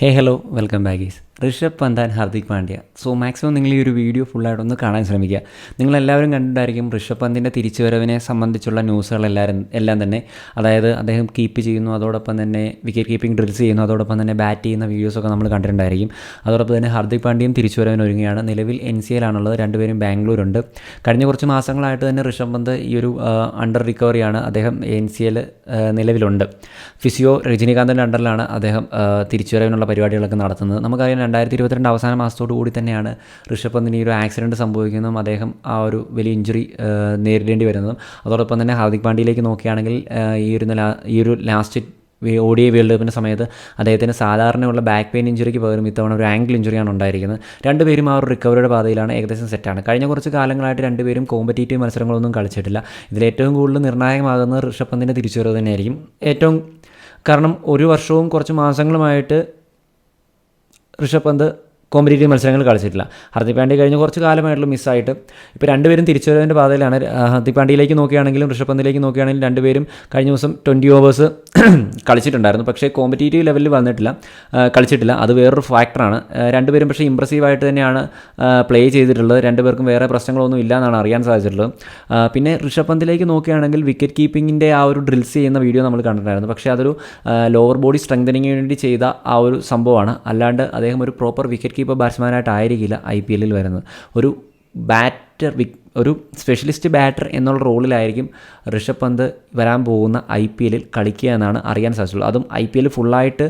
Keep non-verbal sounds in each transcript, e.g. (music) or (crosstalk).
Hey hello welcome ബാഗീസ് Rishabh Pant and Hardik Pandya. So maximum നിങ്ങൾ ഈ ഒരു video ഫുള്ളായിട്ടൊന്ന് കാണാൻ ശ്രമിക്കുക. നിങ്ങളെല്ലാവരും കണ്ടിട്ടായിരിക്കും ഋഷഭ് പന്തിന്റെ തിരിച്ചുവരവിനെ സംബന്ധിച്ചുള്ള ന്യൂസുകളെല്ലാവരും എല്ലാം തന്നെ. അതായത് അദ്ദേഹം കീപ്പ് ചെയ്യുന്നു അതോടൊപ്പം തന്നെ വിക്കറ്റ് കീപ്പിംഗ് ഡ്രിൽസ് ചെയ്യുന്നു അതോടൊപ്പം തന്നെ ബാറ്റ് ചെയ്യുന്ന വീഡിയോസൊക്കെ നമ്മൾ കണ്ടിട്ടുണ്ടായിരിക്കും. അതോടൊപ്പം തന്നെ ഹാർദിക് പാണ്ഡ്യയും തിരിച്ചുവരവിന് ഒരുങ്ങുകയാണ്. നിലവിൽ എൻ സി എല്ലാണുള്ളത് രണ്ടുപേരും ബാംഗ്ലൂരുണ്ട്. കഴിഞ്ഞ കുറച്ച് മാസങ്ങളായിട്ട് തന്നെ ഋഷഭ് പന്ത് ഈ ഒരു അണ്ടർ റിക്കവറിയാണ് അദ്ദേഹം എൻ സി എൽ നിലവിലുണ്ട്. ഫിസിയോ രജനീകാന്തിന്റെ അണ്ടറിലാണ് അദ്ദേഹം തിരിച്ചുവരവിനുള്ള പരിപാടികളൊക്കെ നടത്തുന്നത്. നമുക്കറിയാം രണ്ടായിരത്തി ഇരുപത്തിരണ്ട് അവസാന മാസത്തോടു കൂടി തന്നെയാണ് ഋഷഭ് പന്തിന് ഈ ഒരു ആക്സിഡന്റ് സംഭവിക്കുന്നതും അദ്ദേഹം ആ ഒരു വലിയ ഇഞ്ചുറി നേരിടേണ്ടി വരുന്നതും. അതോടൊപ്പം തന്നെ ഹാർദിക് പാണ്ഡ്യയിലേക്ക് നോക്കുകയാണെങ്കിൽ ഈ ഒരു ഈ ഒരു ലാസ്റ്റ് ഒ വേൾഡ് കപ്പിന്റെ സമയത്ത് അദ്ദേഹത്തിന് സാധാരണയുള്ള ബാക്ക് പെയിൻ ഇഞ്ചുറിക്ക് പകരം ഇത്തവണ ഒരു ആംഗിൾ ഇഞ്ചുറിയാണ് ഉണ്ടായിരിക്കുന്നത്. രണ്ടുപേരും ആ ഒരു റിക്കവറിയുടെ പാതയിലാണ് ഏകദേശം സെറ്റാണ് കഴിഞ്ഞ കുറച്ച് കാലങ്ങളായിട്ട് രണ്ടുപേരും കോമ്പറ്റേറ്റീവ് മത്സരങ്ങളൊന്നും കളിച്ചിട്ടില്ല. ഇതിൽ ഏറ്റവും കൂടുതൽ നിർണായകമാകുന്നത് ഋഷഭ് പന്തിന്റെ തിരിച്ചുവരവ് തന്നെയായിരിക്കും. ഏറ്റവും കാരണം ഒരു വർഷവും കുറച്ച് മാസങ്ങളുമായിട്ട് ഋഷഭ് പന്ത് കോമ്പറ്റേറ്റീവ് മത്സരങ്ങൾ കളിച്ചിട്ടില്ല. ഹർദിക് പാണ്ഡ്യ കഴിഞ്ഞ കുറച്ച് കാലമായിട്ടുള്ള മിസ്സായിട്ട് ഇപ്പോൾ രണ്ടുപേരും തിരിച്ചുവരവിന്റെ പാതയിലാണ്. ഹർദിക് പാണ്ഡ്യയിലേക്ക് നോക്കുകയാണെങ്കിലും ഋഷഭ് പന്തിലേക്ക് നോക്കുകയാണെങ്കിലും രണ്ടുപേരും കഴിഞ്ഞ ദിവസം ട്വന്റി ഓവേഴ്സ് (clears throat) കളിച്ചിട്ടുണ്ടായിരുന്നു. പക്ഷേ കോമ്പറ്റേറ്റീവ് ലെവലിൽ വന്നിട്ടില്ല. കളിച്ചിട്ടില്ല. അത് വേറൊരു ഫാക്ടറാണ് രണ്ടുപേരും പക്ഷേ ഇമ്പ്രസീവായിട്ട് തന്നെയാണ് പ്ലേ ചെയ്തിട്ടുള്ളത്. രണ്ടുപേർക്കും വേറെ പ്രശ്നങ്ങളൊന്നും ഇല്ല എന്നാണ് അറിയാൻ സാധിച്ചിട്ടുള്ളത്. പിന്നെ ഋഷഭ് പന്തിലേക്ക് നോക്കുകയാണെങ്കിൽ വിക്കറ്റ് കീപ്പിങ്ങിന്റെ ആ ഒരു ഡ്രിൽസ് ചെയ്യുന്ന വീഡിയോ നമ്മൾ കണ്ടിട്ടുണ്ടായിരുന്നു. പക്ഷേ അതൊരു ലോവർ ബോഡി സ്ട്രെങ്തനിങ്ങിന് വേണ്ടി ചെയ്ത ആ ഒരു സംഭവമാണ്. അല്ലാണ്ട് അദ്ദേഹം ഒരു പ്രോപ്പർ വിക്കറ്റ് കീപ്പർ ബാറ്റ്സ്മാനായിട്ടായിരിക്കില്ല ഐ പി എല്ലിൽ വരുന്നത്. ഒരു ബാറ്റർ വിക് ഒരു സ്പെഷ്യലിസ്റ്റ് ബാറ്റർ എന്നുള്ള റോളിലായിരിക്കും ഋഷഭ് പന്ത് വരാൻ പോകുന്ന ഐ പി എല്ലിൽ കളിക്കുക എന്നാണ് അറിയാൻ സാധിച്ചുള്ളൂ. അതും ഐ പി എൽ ഫുള്ളായിട്ട്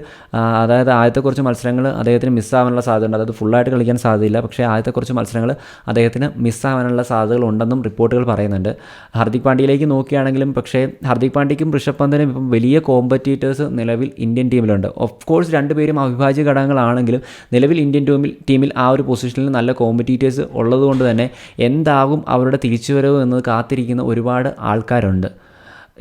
അതായത് ആദ്യത്തെ കുറച്ച് മത്സരങ്ങൾ അദ്ദേഹത്തിന് മിസ്സാവാനുള്ള സാധ്യത ഉണ്ട് അതായത് ഫുള്ളായിട്ട് കളിക്കാൻ സാധ്യതയില്ല. പക്ഷേ ആദ്യത്തെ കുറച്ച് മത്സരങ്ങൾ അദ്ദേഹത്തിന് മിസ്സാവാനുള്ള സാധ്യതകൾ ഉണ്ടെന്നും റിപ്പോർട്ടുകൾ പറയുന്നുണ്ട്. ഹാർദിക് പാണ്ഡ്യയിലേക്ക് നോക്കുകയാണെങ്കിലും പക്ഷേ ഹാർദിക് പാണ്ഡ്യയ്ക്കും ഋഷഭ് പന്തിനും ഇപ്പം വലിയ കോമ്പറ്റീറ്റേഴ്സ് നിലവിൽ ഇന്ത്യൻ ടീമിലുണ്ട്. ഓഫ് കോഴ്സ് രണ്ടുപേരും അവിഭാജ്യ ഘടകങ്ങളാണെങ്കിലും നിലവിൽ ഇന്ത്യൻ ടീമിൽ ടീമിൽ ആ ഒരു പൊസിഷനിൽ നല്ല കോമ്പറ്റീറ്റേഴ്സ് ഉള്ളതുകൊണ്ട് തന്നെ എന്താകും അവരുടെ തിരിച്ചുവരവ് എന്നത് കാത്തിരിക്കുന്ന ഒരുപാട് ആൾക്കാരുണ്ട്.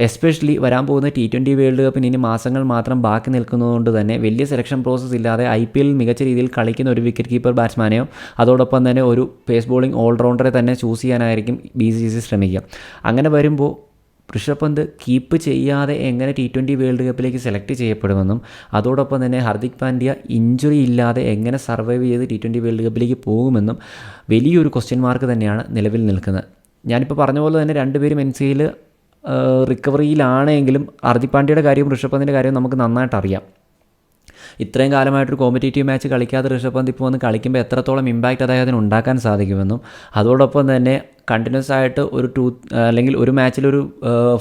എസ്പെഷ്യലി വരാൻ പോകുന്ന ടി ട്വന്റി വേൾഡ് കപ്പിന് ഇനി മാസങ്ങൾ മാത്രം ബാക്കി നിൽക്കുന്നതുകൊണ്ട് തന്നെ വലിയ സെലക്ഷൻ പ്രോസസ്സ് ഇല്ലാതെ ഐ പി എല്ലിൽ മികച്ച രീതിയിൽ കളിക്കുന്ന ഒരു വിക്കറ്റ് കീപ്പർ ബാറ്റ്സ്മാനെയോ അതോടൊപ്പം തന്നെ ഒരു പേസ് ബോളിംഗ് ഓൾറൗണ്ടറെ തന്നെ ചൂസ് ചെയ്യാനായിരിക്കും ബി സി സി ശ്രമിക്കുക. അങ്ങനെ വരുമ്പോൾ ഋഷഭ് പന്ത് കീപ്പ് ചെയ്യാതെ എങ്ങനെ ടി ട്വന്റി വേൾഡ് കപ്പിലേക്ക് സെലക്ട് ചെയ്യപ്പെടുമെന്നും അതോടൊപ്പം തന്നെ ഹർദിക് പാണ്ഡ്യ ഇഞ്ചുറി ഇല്ലാതെ എങ്ങനെ സർവൈവ് ചെയ്ത് ടി ട്വന്റി വേൾഡ് കപ്പിലേക്ക് പോകുമെന്നും വലിയൊരു ക്വസ്റ്റ്യൻ മാർക്ക് തന്നെയാണ് നിലവിൽ നിൽക്കുന്നത്. ഞാനിപ്പോൾ പറഞ്ഞ പോലെ തന്നെ രണ്ടുപേരും എൻ സിയിൽ റിക്കവറിയിലാണെങ്കിലും ഹർദിക് പാണ്ഡ്യയുടെ കാര്യവും ഋഷഭ് പന്തിന്റെ കാര്യവും നമുക്ക് നന്നായിട്ട് അറിയാം. ഇത്രയും കാലമായിട്ടൊരു കോമ്പറ്റേറ്റീവ് മാച്ച് കളിക്കാതെ ഋഷഭ് പന്ത് ഇപ്പോൾ വന്ന് കളിക്കുമ്പോൾ എത്രത്തോളം ഇമ്പാക്റ്റ് അദ്ദേഹത്തിന് ഉണ്ടാക്കാൻ സാധിക്കുമെന്നും അതോടൊപ്പം തന്നെ കണ്ടിന്യൂസ് ആയിട്ട് ഒരു ടു അല്ലെങ്കിൽ ഒരു മാച്ചിൽ ഒരു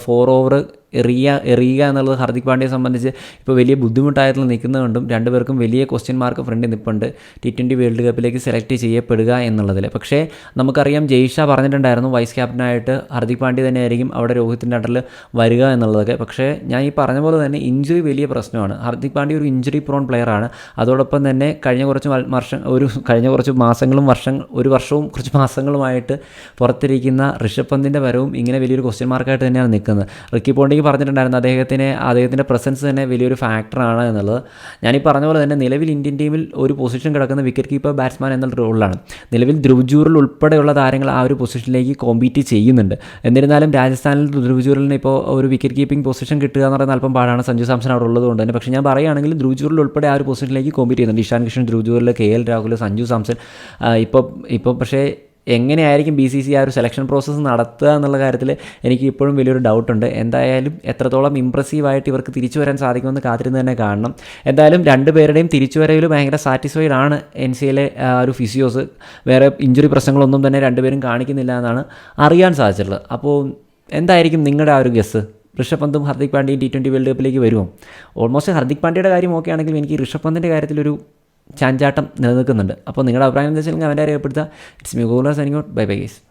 ഫോർ ഓവർ എറിയ എറിയുക എന്നുള്ളത് ഹർദിക് പാണ്ഡ്യയെ സംബന്ധിച്ച് ഇപ്പോൾ വലിയ ബുദ്ധിമുട്ടായിട്ട് നിൽക്കുന്നതുകൊണ്ടും രണ്ടുപേർക്കും വലിയ ക്വസ്റ്റ്യൻ മാർക്ക് ഫ്രണ്ടിൽ നിൽപ്പുണ്ട് ടി ട്വന്റി വേൾഡ് കപ്പിലേക്ക് സെലക്ട് ചെയ്യപ്പെടുക എന്നുള്ളതിൽ. പക്ഷേ നമുക്കറിയാം ജയ്ഷ പറഞ്ഞിട്ടുണ്ടായിരുന്നു വൈസ് ക്യാപ്റ്റനായിട്ട് ഹർദിക് പാണ്ഡ്യ തന്നെയായിരിക്കും അവിടെ രോഹിത്തിന്റെ അണ്ടറിൽ വരിക എന്നുള്ളതൊക്കെ. പക്ഷേ ഞാൻ ഈ പറഞ്ഞ പോലെ തന്നെ ഇഞ്ചുറി വലിയ പ്രശ്നമാണ്. ഹർദിക് പാണ്ഡ്യ ഒരു ഇഞ്ചുറി പ്രോൺ പ്ലെയറാണ് അതോടൊപ്പം തന്നെ കഴിഞ്ഞ കുറച്ച് വർഷം ഒരു കഴിഞ്ഞ കുറച്ച് മാസങ്ങളും വർഷം ഒരു വർഷവും കുറച്ച് മാസങ്ങളുമായിട്ട് പുറത്തിരിക്കുന്ന ഋഷഭ് പന്തിന്റെ വരവും ഇങ്ങനെ വലിയൊരു ക്വസ്റ്റ്യൻ മാർക്കായിട്ട് തന്നെയാണ് നിൽക്കുന്നത്. റിക്കി പോണ്ടിക്ക് പറഞ്ഞിട്ടുണ്ടായിരുന്നു അദ്ദേഹത്തിന് അദ്ദേഹത്തിന്റെ പ്രസൻസ് തന്നെ വലിയൊരു ഫാക്ടറാണ് എന്നുള്ളത്. ഞാനീ പറഞ്ഞ പോലെ തന്നെ നിലവിൽ ഇന്ത്യൻ ടീമിൽ ഒരു പൊസിഷൻ കിടക്കുന്ന വിക്കറ്റ് കീപ്പർ ബാറ്റ്സ്മാൻ എന്നുള്ള റോളിലാണ് നിലവിൽ ധ്രുവ് ജൂറിൽ ഉൾപ്പെടെയുള്ള താരങ്ങൾ ആ ഒരു പൊസിഷനിലേക്ക് കോമ്പീറ്റ് ചെയ്യുന്നുണ്ട്. എന്നിരുന്നാലും രാജസ്ഥാനിൽ ധ്രുവ് ജൂറലിന് ഇപ്പോൾ ഒരു വിക്കറ്റ് കീപ്പിംഗ് പൊസിഷൻ കിട്ടുക എന്ന് പറയുന്നത് അല്പം പാടാണ്. സഞ്ജു സാംസൺ അവിടെ ഉള്ളതുകൊണ്ട് തന്നെ. പക്ഷേ ഞാൻ പറയുകയാണെങ്കിൽ ധ്രുവ് ജൂറിൽ ഉൾപ്പെടെ ആ ഒരു പൊസിഷനിലേക്ക് കോമ്പീറ്റ് ചെയ്യുന്നുണ്ട്. Ishan Kishan Dhruv Jurel K L Rahul Sanju Samson. ഇപ്പോൾ ഇപ്പോൾ പക്ഷേ എങ്ങനെയായിരിക്കും ബി സി സി ആ ഒരു സെലക്ഷൻ പ്രോസസ്സ് നടത്തുക എന്നുള്ള കാര്യത്തിൽ എനിക്ക് ഇപ്പോഴും വലിയൊരു ഡൗട്ടുണ്ട് എന്തായാലും എത്രത്തോളം ഇമ്പ്രസീവായിട്ട് ഇവർക്ക് തിരിച്ചു വരാൻ സാധിക്കുമെന്ന് കാത്തിരുന്ന് തന്നെ കാണണം. എന്തായാലും രണ്ടുപേരുടെയും തിരിച്ചുവരവിൽ ഭയങ്കര സാറ്റിസ്ഫൈഡ് ആണ് എൻ സി എയിലെ ഒരു ഫിസിയോസ് വേറെ ഇഞ്ചുറി പ്രശ്നങ്ങളൊന്നും തന്നെ രണ്ടുപേരും കാണിക്കുന്നില്ല എന്നാണ് അറിയാൻ സാധിച്ചിട്ടുള്ളത്. അപ്പോൾ എന്തായിരിക്കും നിങ്ങളുടെ ആ ഒരു ഗസ് ഋഷഭ് പന്തും ഹർദിക് പാണ്ഡ്യയും ടി ട്വന്റി വേൾഡ് കപ്പിലേക്ക് വരുമോ? ഓൾമോസ്റ്റ് ഹർദിക് പാണ്ഡ്യയുടെ കാര്യം ഓക്കെ ആണെങ്കിലും എനിക്ക് ഋഷഭ് പന്തിന്റെ കാര്യത്തിലൊരു ചാഞ്ചാട്ടം നിലനിൽക്കുന്നുണ്ട്. അപ്പോൾ നിങ്ങളുടെ അഭിപ്രായം എന്താ വെച്ചാൽ അവന്റെ രേഖപ്പെടുത്തുക it's me goal signing out bye bye guys